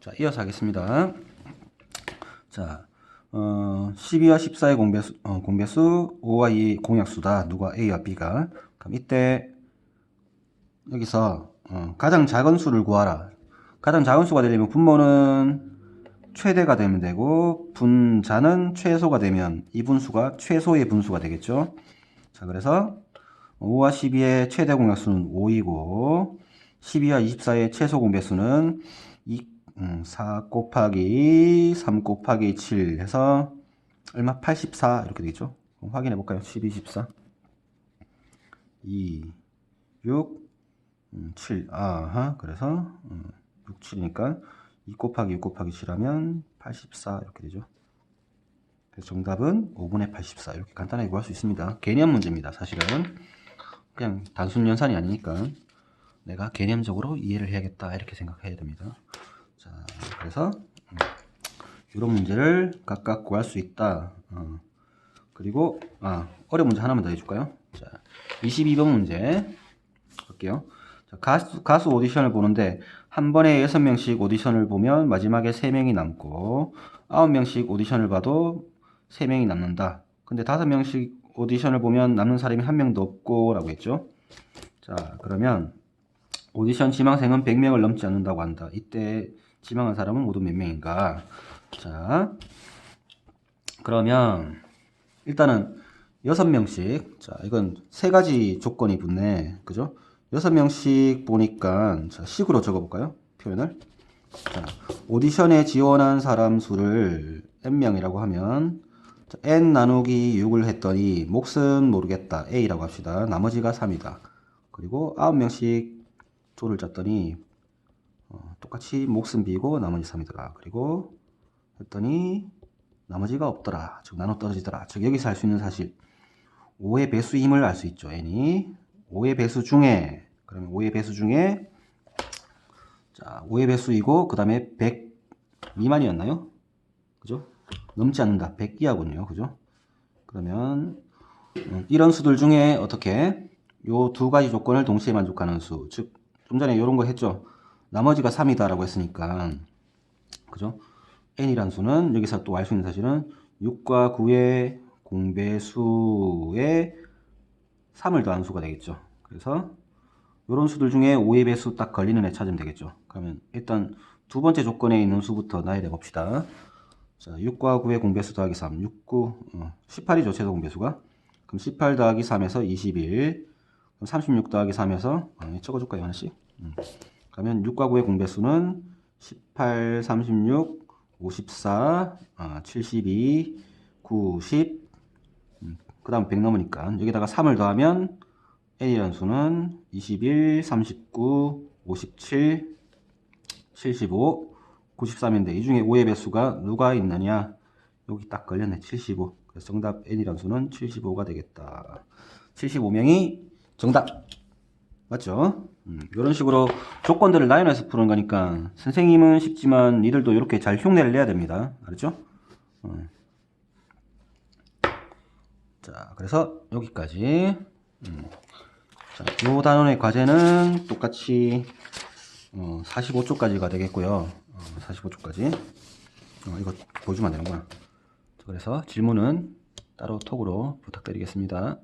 자, 이어서 하겠습니다. 자, 어, 12와 14의 공배수, 어, 공배수, 5와 2 공약수다. 누가 A와 B가. 그럼 이때, 여기서, 어, 가장 작은 수를 구하라. 가장 작은 수가 되려면 분모는 최대가 되면 되고, 분자는 최소가 되면 이 분수가 최소의 분수가 되겠죠. 자, 그래서 5와 12의 최대 공약수는 5이고, 12와 24의 최소 공배수는 2, 음, 4 곱하기 3 곱하기 7 해서 얼마? 84 이렇게 되겠죠? 확인해 볼까요? 12, 14 2, 6, 음, 7 아하 그래서 음, 6, 7이니까 2 곱하기 6 곱하기 7 하면 84 이렇게 되죠? 그래서 정답은 5분의 84 이렇게 간단하게 구할 수 있습니다. 개념 문제입니다 사실은. 그냥 단순 연산이 아니니까 내가 개념적으로 이해를 해야겠다 이렇게 생각해야 됩니다 자, 그래서 음, 이런 문제를 각각 구할 수 있다. 어. 그리고 아, 어려운 문제 하나만 더 해줄까요? 자, 22번 문제 볼게요. 자, 가수, 가수 오디션을 보는데 한 번에 6명씩 오디션을 보면 마지막에 3명이 남고 9명씩 오디션을 봐도 3명이 남는다. 근데 5명씩 오디션을 보면 남는 사람이 한 명도 없고 라고 했죠. 자, 그러면 오디션 지망생은 100명을 넘지 않는다고 한다. 이때 지망한 사람은 모두 몇 명인가? 자, 그러면 일단은 6명씩, 자, 이건 세 가지 조건이 붙네. 그죠? 6명씩 보니까, 자, 식으로 적어볼까요? 표현을. 자, 오디션에 지원한 사람 수를 n명이라고 하면, 자, n 나누기 6을 했더니, 몫은 모르겠다. a라고 합시다. 나머지가 3이다. 그리고 9명씩 조를 짰더니 어, 똑같이 몫은 b고 나머지 3이더라. 그리고 했더니 나머지가 없더라. 즉 나눠 떨어지더라. 즉 여기서 알 수 있는 사실 5의 배수임을 알 수 있죠. n이 5의 배수 중에 그러면 5의 배수 중에 자 5의 배수이고 그 다음에 100 미만이었나요? 그죠? 넘지 않는다. 100 이하군요. 그죠? 그러면 음, 이런 수들 중에 어떻게 요 두 가지 조건을 동시에 만족하는 수, 즉 좀 전에 이런 거 했죠. 나머지가 3이다라고 했으니까 그죠? n이란 수는 여기서 또 알 수 있는 사실은 6과 9의 공배수에 3을 더한 수가 되겠죠. 그래서 이런 수들 중에 5의 배수 딱 걸리는 애 찾으면 되겠죠. 그러면 일단 두 번째 조건에 있는 수부터 나열해 봅시다. 자, 6과 9의 공배수 더하기 3, 6, 9, 어, 18이죠, 최소 공배수가. 그럼 18 더하기 3에서 21, 그럼 36 더하기 3에서, 어, 적어줄까요, 하나씩? 음. 그러면 6과 9의 공배수는 18, 36, 54, 아, 72, 90, 음, 그 다음 100 넘으니까 여기다가 3을 더하면 n이라는 수는 21, 39, 57, 75, 93인데 이 중에 5의 배수가 누가 있느냐? 여기 딱 걸렸네. 75 그래서 정답 n이라는 수는 75가 되겠다. 75명이 정답 맞죠? 음, 이런 식으로 조건들을 나열해서 푸는 거니까 선생님은 쉽지만 니들도 이렇게 잘 흉내를 내야 됩니다. 알았죠? 어. 자, 그래서 여기까지. 음. 자, 요 단원의 과제는 똑같이 어, 45초까지가 되겠고요. 어, 45초까지. 어, 이거 보여주면 안 되는구나. 그래서 질문은 따로 톡으로 부탁드리겠습니다.